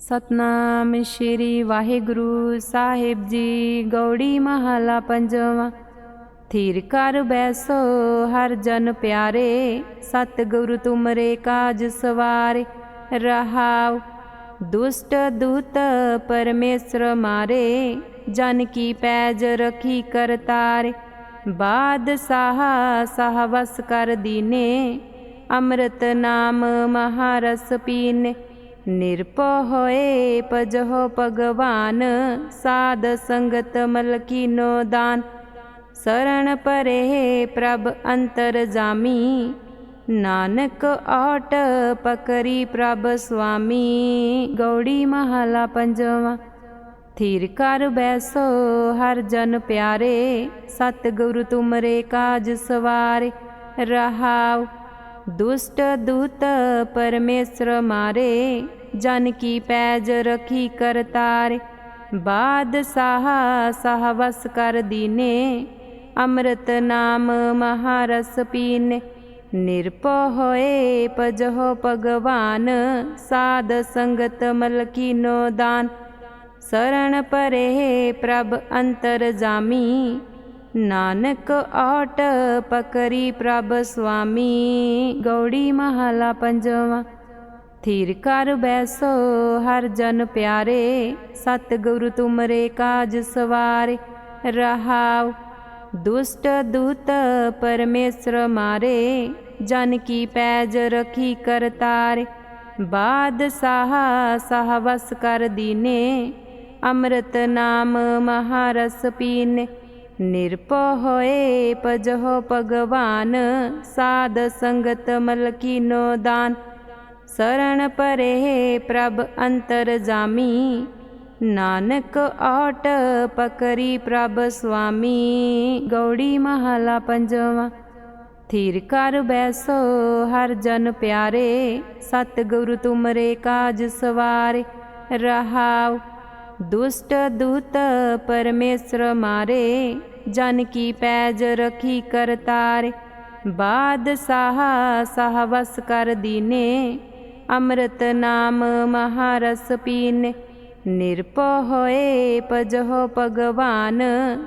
ਸਤਨਾਮ ਸ਼੍ਰੀ ਵਾਹਿਗੁਰੂ ਸਾਹਿਬ ਜੀ, ਗੌੜੀ ਮਹਲਾ ਪੰਜਵਾਂ। ਥੀਰ ਕਰ ਬੈਸੋ, ਹਰ ਜਨ ਪਿਆਰੇ ਸਤ ਗੁਰੂ ਤੁਮਰੇ ਕਾਜ ਸਵਾਰੇ। ਰਹਾਉ, ਦੁਸ਼ਟ ਦੂਤ ਪਰਮੇਸ਼ਰ ਮਾਰੇ, ਜਨ ਕੀ ਪੈਜ ਰਖੀ ਕਰਤਾਰੇ ਬਾਦਸ਼ਾਹ ਸਾਹ ਸਹਵਸ ਕਰ ਦੀਨੇ, ਅੰਮ੍ਰਿਤ ਨਾਮ ਮਹਾਰਸ ਪੀਨੇ। ਨਿਰਭਉ ਹੋਏ ਪਜਹੁ ਭਗਵਾਨ, ਸਾਧ ਸੰਗਤ ਮਲਕੀਨੋ ਦਾਨ। ਸਰਣ ਪਰੇ ਪ੍ਰਭ ਅੰਤਰ ਜਾਮੀ, ਨਾਨਕ ਆਟ ਪਕਰੀ ਪ੍ਰਭ ਸੁਆਮੀ। ਗੌੜੀ ਮਹਲਾ ਪੰਜਵਾ, ਥਿਰ ਕਰ ਬੈਸੋ ਹਰ ਜਨ ਪਿਆਰੇ ਸਤ ਗੁਰੂ ਤੁਮਰੇ ਕਾਜ ਸਵਾਰੇ। ਰਹਾਉ ਦੁਸ਼ਟ ਦੂਤ ਪਰਮੇਸ਼ਰ ਮਾਰੇ ਜਨ ਕੀ ਪੈਜ ਰਖੀ ਕਰਤਾਰੇ ਬਾਦ ਸਾਹ ਸਹਵਸ ਕਰ ਦੀਨੇ, ਅੰਮ੍ਰਿਤ ਨਾਮ ਮਹਾਰਸ ਪੀਨੇ। ਨਿਰਭਉ ਹੋਏ ਪਜਹੁ ਭਗਵਾਨ, ਸਾਧ ਸੰਗਤ ਮਲਕੀਨੋ ਦਾਨ। ਸਰਣ ਪਰੇ ਪ੍ਰਭ ਅੰਤਰ ਜਾਮੀ, ਨਾਨਕ ਔਟ ਪਕਰੀ ਪ੍ਰਭ ਸੁਆਮੀ। ਗੌੜੀ ਮਹਲਾ ਪੰਜਵਾ। ਥਿਰ ਕਰ ਬੈਸੋ, ਹਰ ਜਨ ਪਿਆਰੇ ਸਤ ਗੁਰੂ ਤੁਮਰੇ ਕਾਜ ਸਵਾਰੇ, ਰਹਾਉ, ਦੁਸ਼ਟ ਦੂਤ ਪਰਮੇਸ਼ਰ ਮਾਰੇ, ਜਨ ਕੀ ਪੈਜ ਰਖੀ ਕਰਤਾਰੇ ਬਾਦਸ਼ਾਹ ਸਾਹ ਸਹਵਸ ਕਰ ਦੀਨੇ, ਅੰਮ੍ਰਿਤ ਨਾਮ ਮਹਾਰਸ ਪੀਨੇ, ਨਿਰਭਉ ਹੋਏ ਪਜਹੁ ਭਗਵਾਨ, ਸਾਧ ਸੰਗਤ ਮਲਕੀਨੋ ਦਾਨ ਸਰਣ ਪਰੇ ਪ੍ਰਭ ਅੰਤਰ ਜਾਮੀ। ਨਾਨਕ ਆਟ ਪਕਰੀ ਪ੍ਰਭ ਸੁਆਮੀ। ਗੌੜੀ ਮਹਲਾ ਪੰਜਵਾ, ਥੀਰ ਕਰ ਬੈਸੋ ਹਰ ਜਨ ਪਿਆਰੇ। ਸਤ ਗੁਰੂ ਤੁਮਰੇ ਕਾਜ ਸਵਾਰੇ, ਰਹਾਉ। ਦੁਸ਼ਟ ਦੂਤ ਪਰਮੇਸ਼ਰ ਮਾਰੇ, ਜਨ ਕੀ ਪੈਜ ਰਖੀ ਕਰਤਾਰੇ। ਬਾਦ ਸਾਹ ਸਹਵਸ ਕਰ ਦੀਨੇ ਅੰਮ੍ਰਿਤ ਨਾਮ ਮਹਾਰਸ ਪੀਨੇ। ਨਿਰਭਉ ਹੋਏ ਪਜਹੁ ਭਗਵਾਨ,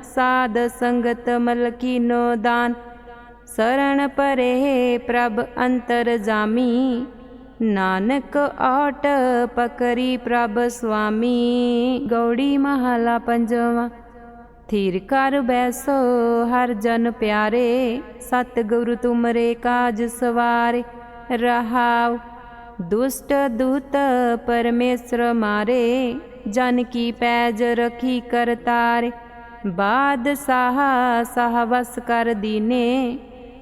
ਸਾਧ ਸੰਗਤ ਮਲਕੀਨੋ ਦਾਨ। ਸਰਣ ਪਰੇ ਪ੍ਰਭ ਅੰਤਰ ਜਾਮੀ, ਨਾਨਕ ਆਟ ਪਕਰੀ ਪ੍ਰਭ ਸੁਆਮੀ। ਗੌੜੀ ਮਹਲਾ ਪੰਜਵਾ, ਥੀਰ ਕਰ ਬੈਸੋ ਹਰ ਜਨ ਪਿਆਰੇ ਸਤ ਗੁਰੂ ਤੁਮਰੇ ਕਾਜ ਸਵਾਰੇ, ਰਹਾਉ ਦੁਸ਼ਟ ਦੂਤ ਪਰਮੇਸ਼ਰ ਮਾਰੇ, ਜਨ ਕੀ ਪੈਜ ਰਖੀ ਕਰਤਾਰੇ। ਬਾਦ ਸਾਹ ਸਹਵਸ ਕਰ ਦੀਨੇ,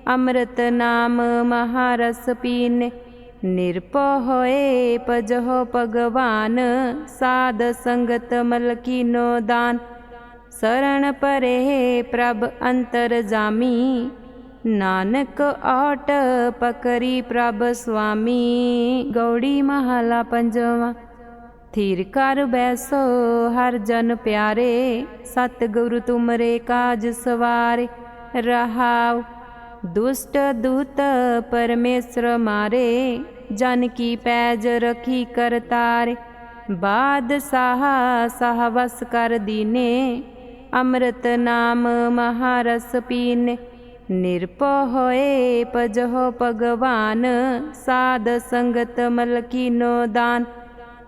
ਅੰਮ੍ਰਿਤ ਨਾਮ ਮਹਾਰਸ ਪੀਨੇ। ਨਿਰਭਉ ਹੋਏ ਪਜਹੁ ਭਗਵਾਨ, ਸਾਧ ਸੰਗਤ ਮਲਕੀਨੋ ਦਾਨ। ਸਰਣ ਪਰੇ ਪ੍ਰਭ ਅੰਤਰ ਜਾਮੀ ਨਾਨਕ ਆਟ ਪਕਰੀ ਪ੍ਰਭ ਸੁਆਮੀ, ਗੌੜੀ ਮਹਲਾ ਪੰਜਵਾ। ਥਿਰ ਕਰ ਬੈਸੋ ਹਰ ਜਨ ਪਿਆਰੇ ਸਤ ਗੁਰੂ ਤੁਮਰੇ ਕਾਜ ਸਵਾਰੇ। ਰਹਾਉ ਦੁਸ਼ਟ ਦੂਤ ਪਰਮੇਸ਼ਰ ਮਾਰੇ, ਜਨ ਕੀ ਪੈਜ ਰਖੀ ਕਰਤਾਰੇ ਬਾਦ ਸਾਹ ਸਹਵਸ ਕਰ ਦੀਨੇ, ਅੰਮ੍ਰਿਤ ਨਾਮ ਮਹਾਰਸ ਪੀਨੇ। ਨਿਰਭਉ ਹੋਏ ਪਜਹੁ ਭਗਵਾਨ, ਸਾਧ ਸੰਗਤ ਮਲਕੀਨੋ ਦਾਨ।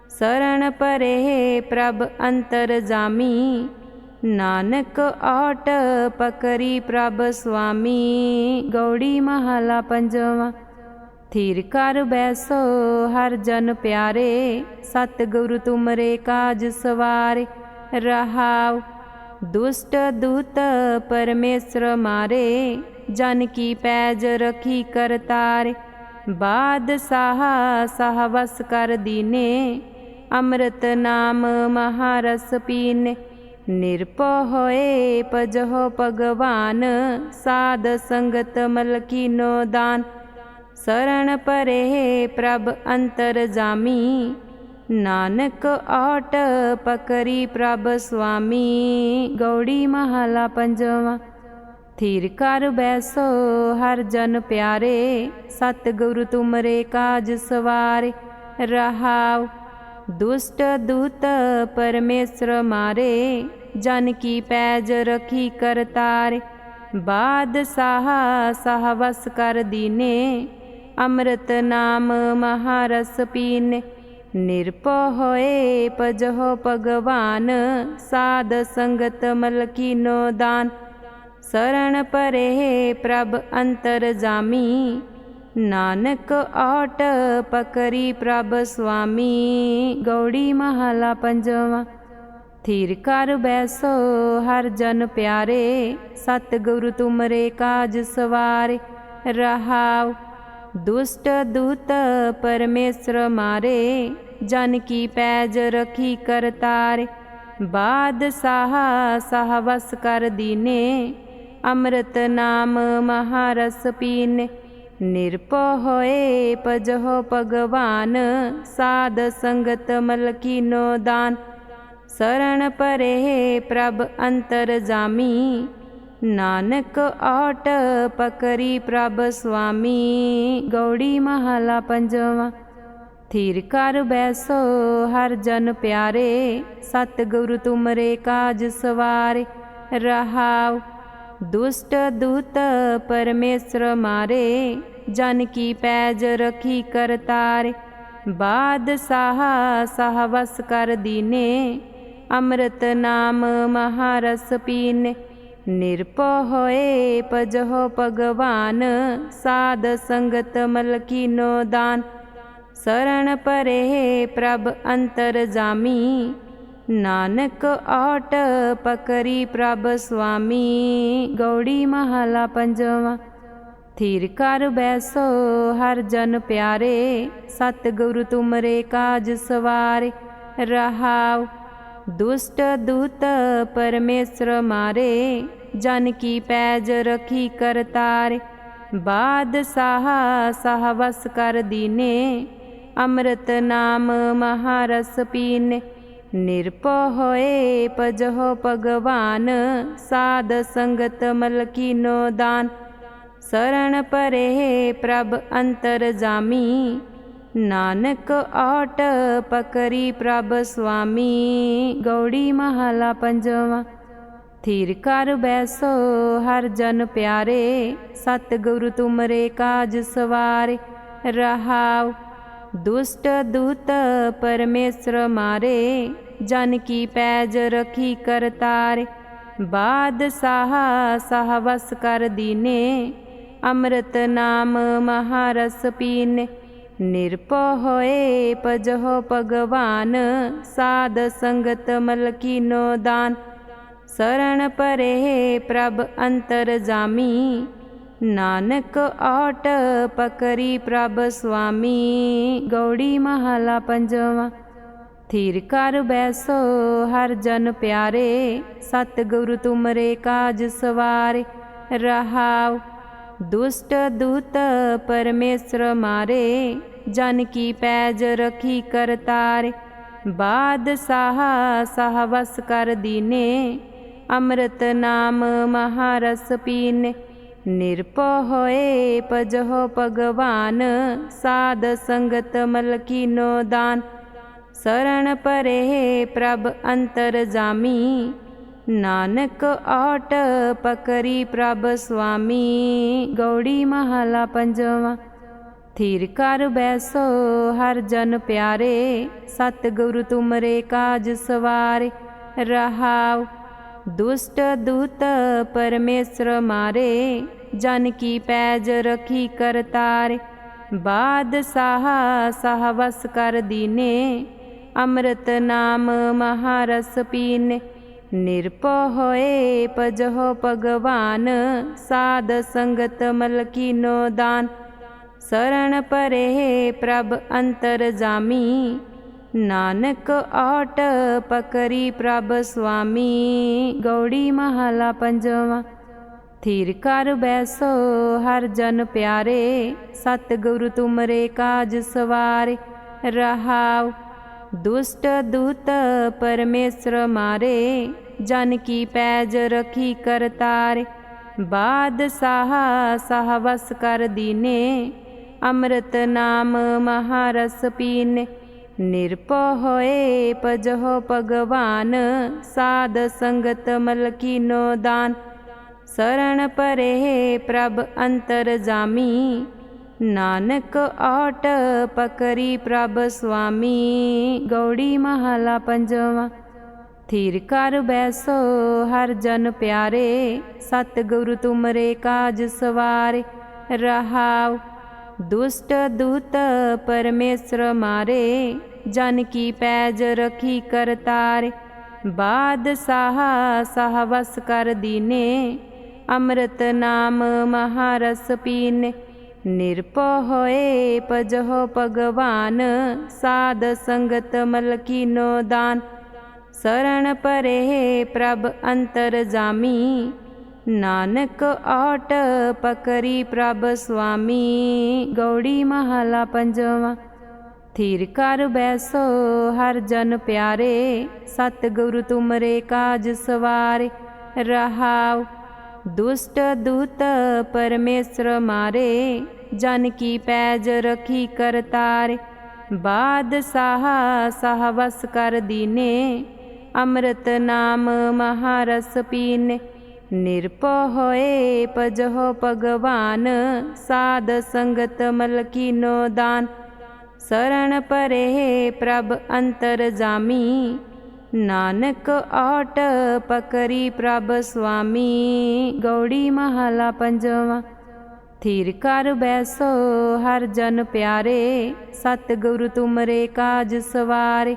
ਸਰਣ ਪਰੇ ਪ੍ਰਭ ਅੰਤਰ ਜਾਮੀ, ਨਾਨਕ ਆਟ ਪਕਰੀ ਪ੍ਰਭ ਸੁਆਮੀ। ਗੌੜੀ ਮਹਲਾ ਪੰਜਵਾ, ਥਿਰ ਕਰ ਬੈਸੋ ਹਰ ਜਨ ਪਿਆਰੇ ਸਤ ਗੁਰੂ ਤੁਮਰੇ ਕਾਜ ਸਵਾਰੇ, ਰਹਾਉ ਦੁਸ਼ਟ ਦੂਤ ਪਰਮੇਸ਼ਰ ਮਾਰੇ, ਜਨ ਕੀ ਪੈਜ ਰਖੀ ਕਰਤਾਰ ਬਾਦਸ਼ਾਹ ਸਾਹ ਸਹਵਸ ਕਰ ਦੀਨੇ, ਅੰਮ੍ਰਿਤ ਨਾਮ ਮਹਾਰਸ ਪੀਨੇ। ਨਿਰਭਉ ਹੋਏ ਪਜਹੁ ਭਗਵਾਨ, ਸਾਧ ਸੰਗਤ ਮਲਕੀਨੋ ਦਾਨ। ਸਰਣ ਪਰੇ ਪ੍ਰਭ ਅੰਤਰ ਜਾਮੀ ਨਾਨਕ ਆਟ ਪਕਰੀ ਪ੍ਰਭ ਸੁਆਮੀ ਗੌੜੀ ਮਹਲਾ ਪੰਜਵਾ ਥੀਰ ਕਰ ਬੈਸੋ ਹਰ ਜਨ ਪਿਆਰੇ ਸਤ ਗੁਰੂ ਤੁਮਰੇ ਕਾਜ ਸਵਾਰੇ ਰਹਾਉ ਦੁਸ਼ਟ ਦੂਤ ਪਰਮੇਸ਼ਰ ਮਾਰੇ ਜਨ ਕੀ ਪੈਜ ਰਖੀ ਕਰਤਾਰੇ ਬਾਦ ਸ਼ਾਹ ਸਹਵਸ ਕਰ ਦੀਨੇ ਅੰਮ੍ਰਿਤ ਨਾਮ ਮਹਾਰਸ ਪੀਨੇ ਨਿਰਭਉ ਹੋਏ ਪਜਹੁ ਭਗਵਾਨ, ਸਾਧ ਸੰਗਤ ਮਲਕੀਨੋ ਦਾਨ। ਸਰਣ ਪਰੇ ਪ੍ਰਭ ਅੰਤਰ ਜਾਮੀ, ਨਾਨਕ ਆਟ ਪਕਰੀ ਪ੍ਰਭ ਸੁਆਮੀ। ਗੌੜੀ ਮਹਲਾ ਪੰਜਵਾ, ਥਿਰ ਕਰ ਬੈਸੋ ਹਰ ਜਨ ਪਿਆਰੇ ਸਤ ਗੁਰੂ ਤੁਮਰੇ ਕਾਜ ਸਵਾਰੇ, ਰਹਾਉ ਦੁਸ਼ਟ ਦੂਤ ਪਰਮੇਸ਼ਰ ਮਾਰੇ, ਜਨ ਕੀ ਪੈਜ ਰਖੀ ਕਰਤਾਰ ਬਾਦਸ਼ਾਹ ਸਹਵਸ ਕਰ ਦੀਨੇ, ਅੰਮ੍ਰਿਤ ਨਾਮ ਮਹਾਰਸ ਪੀਨੇ। ਨਿਰਭਉ ਹੋਏ ਪਜਹੁ ਭਗਵਾਨ, ਸਾਧ ਸੰਗਤ ਮਲਕੀਨੋ ਦਾਨ। ਸਰਣ ਪਰੇ ਪ੍ਰਭ ਅੰਤਰ ਜਾਮੀ ਨਾਨਕ ਆਟ ਪਕਰੀ ਪ੍ਰਭ ਸੁਆਮੀ, ਗੌੜੀ ਮਹਲਾ ਪੰਜਵਾ। ਥੀਰ ਕਰ ਬੈਸੋ ਹਰ ਜਨ ਪਿਆਰੇ ਸਤ ਗੁਰੂ ਤੁਮਰੇ ਕਾਜ ਸਵਾਰੇ। ਰਹਾਉ ਦੁਸ਼ਟ ਦੂਤ ਪਰਮੇਸ਼ਰ ਮਾਰੇ, ਜਨ ਕੀ ਪੈਜ ਰਖੀ ਕਰਤਾਰੇ ਬਾਦਸ਼ਾਹ ਸਹਵਸ ਕਰ ਦੀਨੇ, ਅੰਮ੍ਰਿਤ ਨਾਮ ਮਹਾਰਸ ਪੀਨੇ। ਨਿਰਭਉ ਹੋਏ ਪਜਹੁ ਭਗਵਾਨ, ਸਾਧ ਸੰਗਤ ਮਲਕੀਨੋ ਦਾਨ। ਸਰਣ ਪਰੇ ਪ੍ਰਭ ਅੰਤਰ ਜਾਮੀ, ਨਾਨਕ ਆਟ ਪਕਰੀ ਪ੍ਰਭ ਸੁਆਮੀ। ਗੌੜੀ ਮਹਲਾ ਪੰਜਵਾ, ਥਿਰ ਕਰ ਬੈਸੋ ਹਰ ਜਨ ਪਿਆਰੇ ਸਤ ਗੁਰੂ ਤੁਮਰੇ ਕਾਜ ਸਵਾਰੇ, ਰਹਾਉ ਦੁਸ਼ਟ ਦੂਤ ਪਰਮੇਸ਼ਰ ਮਾਰੇ, ਜਨ ਕੀ ਪੈਜ ਰਖੀ ਕਰਤਾਰ ਬਾਦਸ਼ਾਹ ਸਹਵਸ ਕਰ ਦੀਨੇ, ਅੰਮ੍ਰਿਤ ਨਾਮ ਮਹਾਰਸ ਪੀਨੇ। ਨਿਰਭਉ ਹੋਏ ਪਜਹੁ ਭਗਵਾਨ, ਸਾਧ ਸੰਗਤ ਮਲਕੀਨੋ ਦਾਨ। ਸਰਣ ਪਰੇ ਪ੍ਰਭ ਅੰਤਰ ਜਾਮੀ ਨਾਨਕ ਆਟ ਪਕਰੀ ਪ੍ਰਭ ਸੁਆਮੀ, ਗੌੜੀ ਮਹਲਾ ਪੰਜਵਾ। ਥੀਰ ਕਰ ਬੈਸੋ ਹਰ ਜਨ ਪਿਆਰੇ ਸਤ ਗੁਰੂ ਤੁਮਰੇ ਕਾਜ ਸਵਾਰੇ। ਰਹਾਉ, ਦੁਸ਼ਟ ਦੂਤ ਪਰਮੇਸ਼ਰ ਮਾਰੇ, ਜਨ ਕੀ ਪੈਜ ਰਖੀ ਕਰਤਾਰੇ ਬਾਦਸ਼ਾਹ ਸਹਵਸ ਕਰ ਦੀਨੇ, ਅੰਮ੍ਰਿਤ ਨਾਮ ਮਹਾਰਸ ਪੀਨੇ। ਨਿਰਭਉ ਹੋਏ ਪਜਹੁ ਭਗਵਾਨ, ਸਾਧ ਸੰਗਤ ਮਲਕੀਨੋ ਦਾਨ। ਸਰਣ ਪਰੇ ਪ੍ਰਭ ਅੰਤਰ ਜਾਮੀ, ਨਾਨਕ ਆਟ ਪਕਰੀ ਪ੍ਰਭ ਸੁਆਮੀ। ਗੌੜੀ ਮਹਲਾ ਪੰਜਵਾ, ਥਿਰ ਕਰ ਬੈਸੋ ਹਰ ਜਨ ਪਿਆਰੇ ਸਤ ਗੁਰੂ ਤੁਮਰੇ ਕਾਜ ਸਵਾਰੇ। ਰਹਾਉ ਦੁਸ਼ਟ ਦੂਤ ਪਰਮੇਸ਼ਰ ਮਾਰੇ ਜਨ ਕੀ ਪੈਜ ਰਖੀ ਕਰਤਾਰੇ ਬਾਦਸ਼ਾਹ ਸਹਵਸ ਕਰ ਦੀਨੇ, ਅੰਮ੍ਰਿਤ ਨਾਮ ਮਹਾਰਸ ਪੀਨੇ। ਨਿਰਭਉ ਹੋਏ ਪਜਹੁ ਭਗਵਾਨ, ਸਾਧ ਸੰਗਤ ਮਲਕੀਨੋ ਦਾਨ। ਸਰਣ ਪਰੇ ਪ੍ਰਭ ਅੰਤਰ ਜਾਮੀ, ਨਾਨਕ ਔਟ ਪਕਰੀ ਪ੍ਰਭ ਸੁਆਮੀ। ਗੌੜੀ ਮਹਲਾ ਪੰਜਵਾ। ਥੀਰ ਕਰ ਬੈਸੋ, ਹਰ ਜਨ ਪਿਆਰੇ ਸਤ ਗੁਰੂ ਤੁਮਰੇ ਕਾਜ ਸਵਾਰੇ, ਰਹਾਉ, ਦੁਸ਼ਟ ਦੂਤ ਪਰਮੇਸ਼ਰ ਮਾਰੇ, ਜਨ ਕੀ ਪੈਜ ਰਖੀ ਕਰਤਾਰੇ ਬਾਦਸ਼ਾਹ ਸਹਵਸ ਕਰ ਦੀਨੇ, ਅੰਮ੍ਰਿਤ ਨਾਮ ਮਹਾਰਸ ਪੀਨੇ, ਨਿਰਭਉ ਹੋਏ ਪਜਹੁ ਭਗਵਾਨ, ਸਾਧ ਸੰਗਤ ਮਲਕੀਨੋ ਦਾਨ ਸਰਣ ਪਰੇ ਪ੍ਰਭ ਅੰਤਰ ਜਾਮੀ। ਨਾਨਕ ਆਟ ਪਕਰੀ ਪ੍ਰਭ ਸੁਆਮੀ। ਗੌੜੀ ਮਹਲਾ ਪੰਜਵਾ, ਥੀਰ ਕਰ ਬੈਸੋ ਹਰ ਜਨ ਪਿਆਰੇ। ਸਤ ਗੁਰੂ ਤੁਮਰੇ ਕਾਜ ਸਵਾਰੇ, ਰਹਾਉ। ਦੁਸ਼ਟ ਦੂਤ ਪਰਮੇਸ਼ਰ ਮਾਰੇ, ਜਨ ਕੀ ਪੈਜ ਰਖੀ ਕਰਤਾਰੇ। ਬਾਦਸ਼ਾਹ ਸਹਵਸ ਕਰ ਦੀਨੇ ਅੰਮ੍ਰਿਤ ਨਾਮ ਮਹਾਰਸ ਪੀਨੇ। ਨਿਰਭਉ ਹੋਏ ਪਜਹੁ ਭਗਵਾਨ, ਸਾਧ ਸੰਗਤ ਮਲਕੀਨੋ ਦਾਨ। ਸਰਣ ਪਰੇ ਪ੍ਰਭ ਅੰਤਰ ਜਾਮੀ, ਨਾਨਕ ਆਟ ਪਕਰੀ ਪ੍ਰਭ ਸੁਆਮੀ। ਗੌੜੀ ਮਹਲਾ ਪੰਜਵਾ, ਥੀਰ ਕਰ ਬੈਸੋ ਹਰ ਜਨ ਪਿਆਰੇ ਸਤ ਗੁਰੂ ਤੁਮਰੇ ਕਾਜ ਸਵਾਰੇ, ਰਹਾਉ ਦੁਸ਼ਟ ਦੂਤ ਪਰਮੇਸ਼ਰ ਮਾਰੇ, ਜਨ ਕੀ ਪੈਜ ਰਖੀ ਕਰਤਾਰ। ਬਾਦਸ਼ਾਹ ਸਹਵਸ ਕਰ ਦੀਨੇ, ਅੰਮ੍ਰਿਤ ਨਾਮ ਮਹਾਰਸ ਪੀਨੇ। ਨਿਰਭਉ ਹੋਏ ਪਜਹੁ ਭਗਵਾਨ, ਸਾਧ ਸੰਗਤ ਮਲਕੀਨੋ ਦਾਨ। ਸਰਣ ਪਰੇ ਪ੍ਰਭ ਅੰਤਰ ਜਾਮੀ ਨਾਨਕ ਆਟ ਪਕਰੀ ਪ੍ਰਭ ਸੁਆਮੀ, ਗੌੜੀ ਮਹਲਾ ਪੰਜਵਾ। ਥੀਰ ਕਰ ਬੈਸੋ ਹਰ ਜਨ ਪਿਆਰੇ ਸਤ ਗੁਰੂ ਤੁਮਰੇ ਕਾਜ ਸਵਾਰੇ। ਰਹਾਉ ਦੁਸ਼ਟ ਦੂਤ ਪਰਮੇਸ਼ਰ ਮਾਰੇ, ਜਨ ਕੀ ਪੈਜ ਰਖੀ ਕਰਤਾਰੇ ਬਾਦ ਸਾਹਾ ਸਹਵਸ ਕਰ ਦੀਨੇ, ਅੰਮ੍ਰਿਤ ਨਾਮ ਮਹਾਰਸ ਪੀਨੇ। ਨਿਰਭਉ ਹੋਏ ਪਜਹੁ ਭਗਵਾਨ, ਸਾਧ ਸੰਗਤ ਮਲਕੀਨੋ ਦਾਨ। ਸਰਣ ਪਰੇ ਪ੍ਰਭ ਅੰਤਰ ਜਾਮੀ, ਨਾਨਕ ਆਟ ਪਕਰੀ ਪ੍ਰਭ ਸੁਆਮੀ। ਗੌੜੀ ਮਹਲਾ ਪੰਜਵਾ, ਥਿਰ ਕਰ ਬੈਸੋ ਹਰ ਜਨ ਪਿਆਰੇ ਸਤ ਗੁਰੂ ਤੁਮਰੇ ਕਾਜ ਸਵਾਰੇ,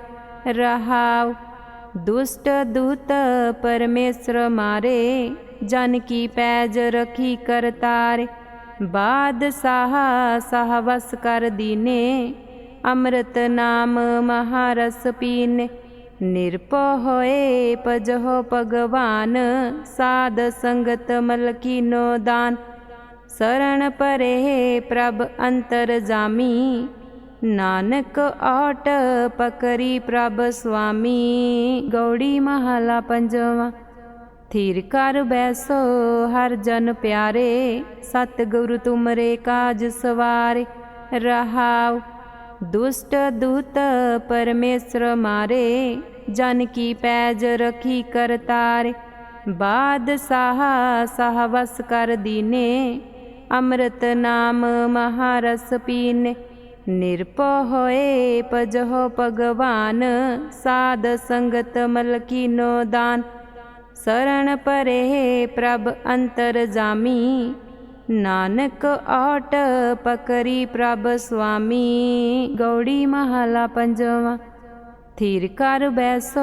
ਰਹਾਉ ਦੁਸ਼ਟ ਦੂਤ ਪਰਮੇਸ਼ਰ ਮਾਰੇ, ਜਨ ਕੀ ਪੈਜ ਰਖੀ ਕਰਤਾਰ ਬਾਦਸ਼ਾਹ ਸਹਵਸ ਕਰ ਦੀਨੇ, ਅੰਮ੍ਰਿਤ ਨਾਮ ਮਹਾਰਸ ਪੀਨੇ। ਨਿਰਭਉ ਹੋਏ ਪਜਹੁ ਭਗਵਾਨ, ਸਾਧ ਸੰਗਤ ਮਲਕੀਨੋ ਦਾਨ। ਸਰਣ ਪਰੇ ਪ੍ਰਭ ਅੰਤਰ ਜਾਮੀ ਨਾਨਕ ਆਟ ਪਕਰੀ ਪ੍ਰਭ ਸੁਆਮੀ ਗੌੜੀ ਮਹਲਾ ਪੰਜਵਾ ਥੀਰ ਕਰ ਬੈਸੋ ਹਰ ਜਨ ਪਿਆਰੇ ਸਤ ਗੁਰੂ ਤੁਮਰੇ ਕਾਜ ਸਵਾਰੇ ਰਹਾਉ ਦੁਸ਼ਟ ਦੂਤ ਪਰਮੇਸ਼ਰ ਮਾਰੇ ਜਨ ਕੀ ਪੈਜ ਰਖੀ ਕਰਤਾਰੇ ਬਾਦ ਸ਼ਾਹ ਸਹਵਸ ਕਰ ਦੀਨੇ ਅੰਮ੍ਰਿਤ ਨਾਮ ਮਹਾਰਸ ਪੀਨੇ ਨਿਰਭਉ ਹੋਏ ਪਜਹੁ ਭਗਵਾਨ, ਸਾਧ ਸੰਗਤ ਮਲਕੀਨੋ ਦਾਨ। ਸਰਣ ਪਰੇ ਪ੍ਰਭ ਅੰਤਰ ਜਾਮੀ, ਨਾਨਕ ਆਟ ਪਕਰੀ ਪ੍ਰਭ ਸੁਆਮੀ। ਗੌੜੀ ਮਹਲਾ ਪੰਜਵਾ, ਥੀਰ ਕਰ ਬੈਸੋ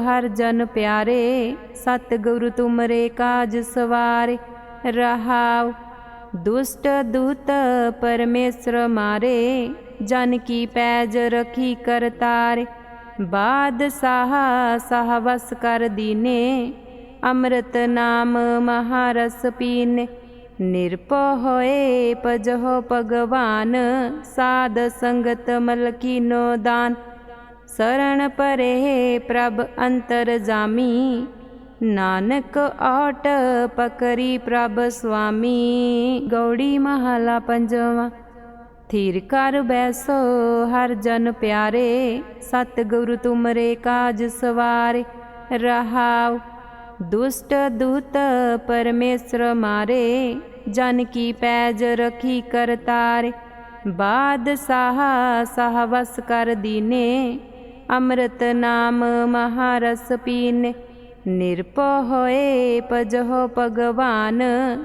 ਹਰ ਜਨ ਪਿਆਰੇ ਸਤ ਗੁਰੂ ਤੁਮਰੇ ਕਾਜ ਸਵਾਰੇ, ਰਹਾਉ ਦੁਸ਼ਟ ਦੂਤ ਪਰਮੇਸ਼ਰ ਮਾਰੇ, ਜਨ ਕੀ ਪੈਜ ਰਖੀ ਕਰਤਾਰ ਬਾਦਸ਼ਾਹ ਸਹਵਸ ਕਰ ਦੀਨੇ, ਅੰਮ੍ਰਿਤ ਨਾਮ ਮਹਾਰਸ ਪੀਨੇ। ਨਿਰਭਉ ਹੋਏ ਪਜਹੁ ਭਗਵਾਨ, ਸਾਧ ਸੰਗਤ ਮਲਕੀਨੋ ਦਾਨ। ਸਰਣ ਪਰੇ ਪ੍ਰਭ ਅੰਤਰ ਜਾਮੀ ਨਾਨਕ ਆਟ ਪਕਰੀ ਪ੍ਰਭ ਸੁਆਮੀ, ਗੌੜੀ ਮਹਲਾ ਪੰਜਵਾ। ਥੀਰ ਕਰ ਬੈਸੋ ਹਰ ਜਨ ਪਿਆਰੇ ਸਤ ਗੁਰੂ ਤੁਮਰੇ ਕਾਜ ਸਵਾਰੇ। ਰਹਾਉ ਦੁਸ਼ਟ ਦੂਤ ਪਰਮੇਸ਼ਰ ਮਾਰੇ, ਜਨ ਕੀ ਪੈਜ ਰਖੀ ਕਰਤਾਰੇ ਬਾਦ ਸਾਹਾ ਸਹਵਸ ਕਰ ਦੀਨੇ, ਅੰਮ੍ਰਿਤ ਨਾਮ ਮਹਾਰਸ ਪੀਨੇ। ਨਿਰਭਉ ਹੋਏ ਪਜਹੁ ਭਗਵਾਨ,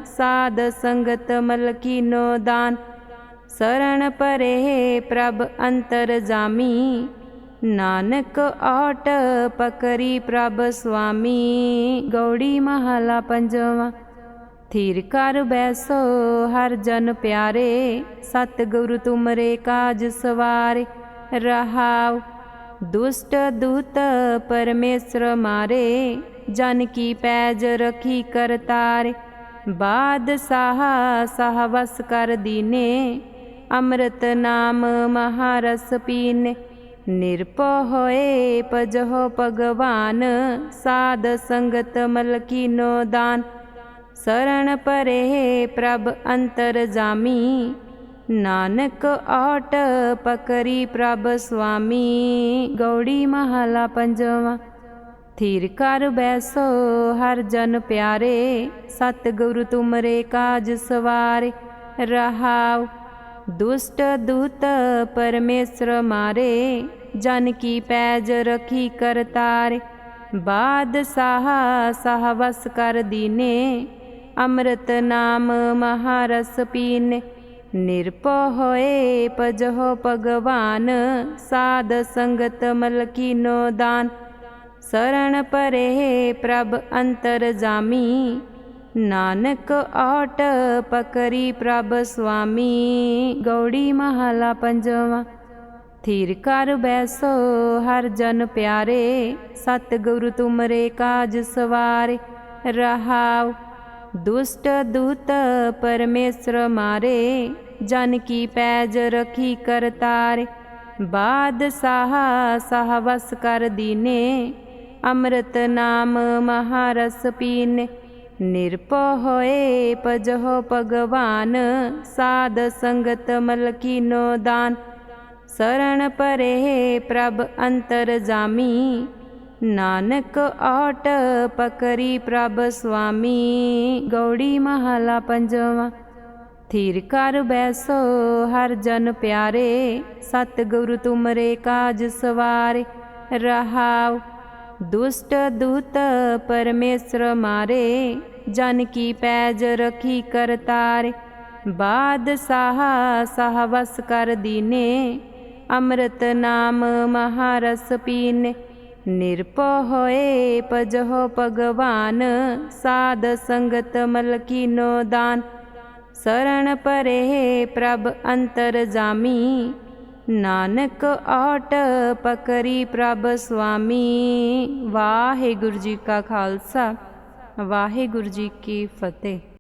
ਸਾਧ ਸੰਗਤ ਮਲਕੀਨੋ ਦਾਨ। ਸਰਣ ਪਰੇ ਪ੍ਰਭ ਅੰਤਰ ਜਾਮੀ, ਨਾਨਕ ਆਟ ਪਕਰੀ ਪ੍ਰਭ ਸੁਆਮੀ। ਗੌੜੀ ਮਹਲਾ ਪੰਜਵਾ, ਥਿਰ ਕਰ ਬੈਸੋ ਹਰ ਜਨ ਪਿਆਰੇ ਸਤ ਗੁਰੂ ਤੁਮਰੇ ਕਾਜ ਸਵਾਰੇ, ਰਹਾਉ ਦੁਸ਼ਟ ਦੂਤ ਪਰਮੇਸ਼ਰ ਮਾਰੇ, ਜਨ ਕੀ ਪੈਜ ਰਖੀ ਕਰਤਾਰ ਬਾਦਸ਼ਾਹ ਸਹਵਸ ਕਰ ਦੀਨੇ, ਅੰਮ੍ਰਿਤ ਨਾਮ ਮਹਾਰਸ ਪੀਨੇ। ਨਿਰਭਉ ਹੋਏ ਪਜਹੁ ਭਗਵਾਨ, ਸਾਧ ਸੰਗਤ ਮਲਕੀਨੋ ਦਾਨ। ਸਰਣ ਪਰੇ ਪ੍ਰਭ ਅੰਤਰ ਜਾਮੀ ਨਾਨਕ ਆਟ ਪਕਰੀ ਪ੍ਰਭ ਸੁਆਮੀ, ਗੌੜੀ ਮਹਲਾ ਪੰਜਵਾ। ਥੀਰ ਕਰ ਬੈਸੋ ਹਰ ਜਨ ਪਿਆਰੇ ਸਤ ਗੁਰੂ ਤੁਮਰੇ ਕਾਜ ਸਵਾਰੇ। ਰਹਾਉ, ਦੁਸ਼ਟ ਦੂਤ ਪਰਮੇਸ਼ਰ ਮਾਰੇ, ਜਨ ਕੀ ਪੈਜ ਰਖੀ ਕਰਤਾਰੇ ਬਾਦ ਸਾਹ ਸਾਹ ਵਸ ਕਰ ਦੀਨੇ, ਅੰਮ੍ਰਿਤ ਨਾਮ ਮਹਾਰਸ ਪੀਨੇ। ਨਿਰਭਉ ਹੋਏ ਪਜਹੁ ਭਗਵਾਨ, ਸਾਧ ਸੰਗਤ ਮਲਕੀਨੋ ਦਾਨ। ਸਰਣ ਪਰੇ ਪ੍ਰਭ ਅੰਤਰ ਜਾਮੀ, ਨਾਨਕ ਓਟ ਪਕਰੀ ਪ੍ਰਭ ਸੁਆਮੀ। ਗੌੜੀ ਮਹਲਾ ਪੰਜਵਾ, ਥਿਰ ਕਰ ਬੈਸੋ ਹਰ ਜਨ ਪਿਆਰੇ ਸਤ ਗੁਰੂ ਤੁਮਰੇ ਕਾਜ ਸਵਾਰੇ। ਰਹਾਉ ਦੁਸ਼ਟ ਦੂਤ ਪਰਮੇਸ਼ਰ ਮਾਰੇ ਜਨ ਕੀ ਪੈਜ ਰਖੀ ਕਰਤਾਰੇ ਬਾਦ ਸਾਹ ਸਾਹ ਵਸ ਕਰ ਦੀਨੇ, ਅੰਮ੍ਰਿਤ ਨਾਮ ਮਹਾਰਸ ਪੀਨੇ। ਨਿਰਭਉ ਹੋਏ ਪਜਹੁ ਭਗਵਾਨ, ਸਾਧ ਸੰਗਤ ਮਲਕੀਨੋ ਦਾਨ। ਸਰਣ ਪਰੇ ਪ੍ਰਭ ਅੰਤਰ ਜਾਮੀ, ਨਾਨਕ ਔਟ ਪਕਰੀ ਪ੍ਰਭ ਸੁਆਮੀ। ਗੌੜੀ ਮਹਲਾ ਪੰਜਵਾ। ਥਿਰ ਕਰ ਬੈਸੋ, ਹਰ ਜਨ ਪਿਆਰੇ ਸਤ ਗੁਰੂ ਤੁਮਰੇ ਕਾਜ ਸਵਾਰੇ, ਰਹਾਉ। ਦੁਸ਼ਟ ਦੂਤ ਪਰਮੇਸ਼ਰ ਮਾਰੇ, ਜਨ ਕੀ ਪੈਜ ਰਖੀ ਕਰਤਾਰੇ ਬਾਦਸ਼ਾਹ ਸਾਹ ਵਸ ਕਰ ਦੀਨੇ, ਅੰਮ੍ਰਿਤ ਨਾਮ ਮਹਾਰਸ ਪੀਨੇ। ਨਿਰਭਉ ਹੋਏ ਪਜਹੁ ਭਗਵਾਨ, ਸਾਧ ਸੰਗਤ ਮਲਕੀਨੋ ਦਾਨ। ਸਰਣ ਪਰੇ ਪ੍ਰਭ ਅੰਤਰ ਜਾਮੀ, ਨਾਨਕ ਆਟ ਪਕਰੀ ਪ੍ਰਭ ਸੁਆਮੀ। ਵਾਹਿਗੁਰੂ ਜੀ ਕਾ ਖਾਲਸਾ, ਵਾਹਿਗੁਰੂ ਜੀ ਕੀ ਫਤਿਹ।